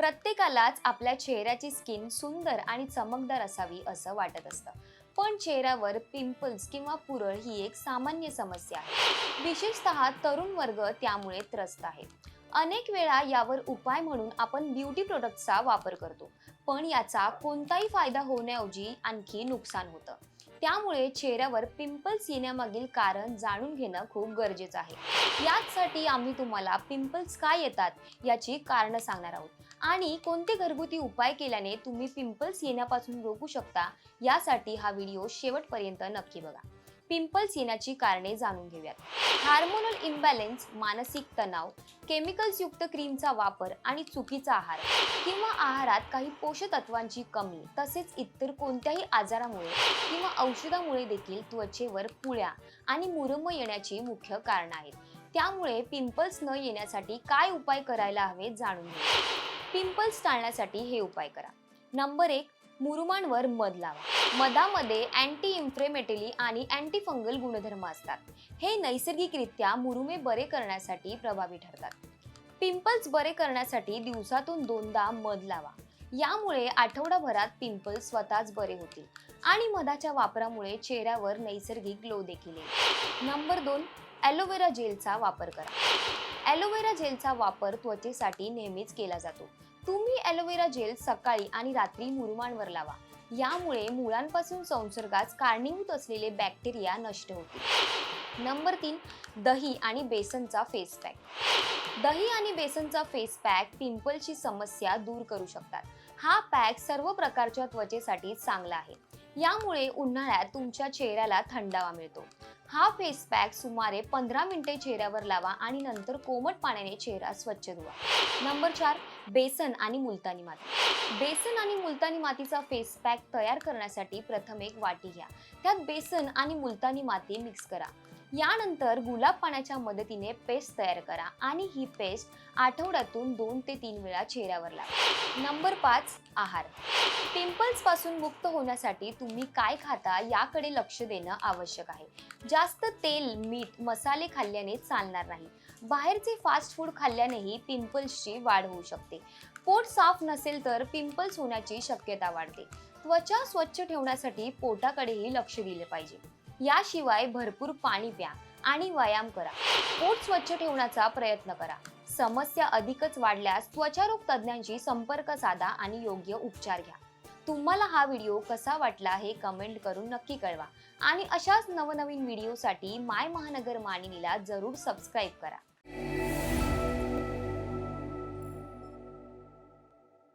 प्रत्येकालाच आपल्या चेहऱ्याची स्किन सुंदर आणि चमकदार असावी असं वाटत असतं. पण चेहऱ्यावर पिंपल्स किंवा पुरळ ही एक सामान्य समस्या आहे. विशेषतः तरुण वर्ग त्यामुळे त्रस्त आहे. अनेक वेळा यावर उपाय म्हणून आपण ब्युटी प्रोडक्टचा वापर करतो. पण याचा कोणताही फायदा होण्याऐवजी आणखी नुकसान होतं. त्यामुळे चेहऱ्यावर पिंपल्स येण्यामागील कारण जाणून घेणं खूप गरजेचं आहे. याचसाठी आम्ही तुम्हाला पिंपल्स का येतात याची कारणं सांगणार आहोत. आणि कोणते घरगुती उपाय केल्याने तुम्ही पिंपल्स येण्यापासून रोखू शकता यासाठी हा व्हिडिओ शेवटपर्यंत नक्की बघा. पिंपल्स येण्याची कारणे जाणून घेऊयात. हार्मोनल इम्बॅलेन्स मानसिक तणाव केमिकल्सयुक्त क्रीमचा वापर आणि चुकीचा आहार किंवा आहारात काही पोषक तत्वांची कमी तसेच इतर कोणत्याही आजारामुळे किंवा औषधामुळे देखील त्वचेवर पुळ्या आणि मुरुम येण्याची मुख्य कारण आहेत. त्यामुळे पिंपल्स न येण्यासाठी काय उपाय करायला हवे जाणून घ्या पिंपल्स टाळण्यासाठी हे उपाय करा. नंबर एक मुरुमांवर मध लावा. मधामध्ये अँटी इन्फ्लेमेटरी आणि अँटी फंगल गुणधर्म असतात. हे नैसर्गिकरित्या मुरुमे बरे करण्यासाठी प्रभावी ठरतात. पिंपल्स बरे करण्यासाठी दिवसातून दोनदा मध लावा. यामुळे आठवडाभरात पिंपल्स स्वतःच बरे होतील आणि मधाच्या वापरामुळे चेहऱ्यावर नैसर्गिक ग्लो देखील येईल. नंबर दोन ॲलोवेरा जेलचा वापर करा. ॲलोवेरा जेलचा वापर त्वचेसाठी नेहमीच केला जातो. तुम्ही ॲलोवेरा जेल सकाळी आणि रात्री मुरुमांवर लावा. यामुळे मुळांपासून संसर्गास कारणीभूत असलेले बॅक्टेरिया नष्ट होतील. नंबर तीन दही आणि बेसनचा फेस पॅक दही आणि बेसनचा फेस पॅक पिंपलची समस्या दूर करू शकतात. हा पॅक सर्व प्रकारच्या त्वचेसाठी चांगला आहे. यामुळे उन्हाळ्यात तुमच्या चेहऱ्याला थंडावा मिळतो. हा फेस पॅक सुमारे पंधरा मिनिटे चेहऱ्यावर लावा आणि नंतर कोमट पाण्याने चेहरा स्वच्छ धुवा. नंबर चार बेसन आणि मुलतानी माती. बेसन आणि मुलतानी मातीचा फेस पॅक तयार करण्यासाठी प्रथम एक वाटी घ्या. त्यात बेसन आणि मुलतानी माती मिक्स करा. यानंतर गुलाब पाण्याच्या मदतीने पेस्ट तयार करा आणि ही पेस्ट आठवड्यातून दोन ते तीन वेळा चेहऱ्यावर लावा. नंबर पाच आहार. पिंपल्सपासून मुक्त होण्यासाठी तुम्ही काय खाता याकडे लक्ष देणं आवश्यक आहे. जास्त तेल मीठ मसाले खाल्ल्याने चालणार नाही. बाहेरचे फास्ट फूड खाल्ल्यानेही पिंपल्सची वाढ होऊ शकते. पोट साफ नसेल तर पिंपल्स होण्याची शक्यता वाढते. त्वचा स्वच्छ ठेवण्यासाठी पोटाकडेही लक्ष दिले पाहिजे. याशिवाय भरपूर पाणी प्या आणि व्यायाम करा. पोट स्वच्छ ठेवण्याचा प्रयत्न करा. समस्या अधिकच वाढल्यास त्वचारोग तज्ज्ञांशी संपर्क साधा आणि योग्य उपचार घ्या. तुम्हाला हा व्हिडिओ कसा वाटला हे कमेंट करून नक्की कळवा. आणि अशाच नवनवीन व्हिडिओसाठी माय महानगर मानिनीला जरूर सबस्क्राईब करा.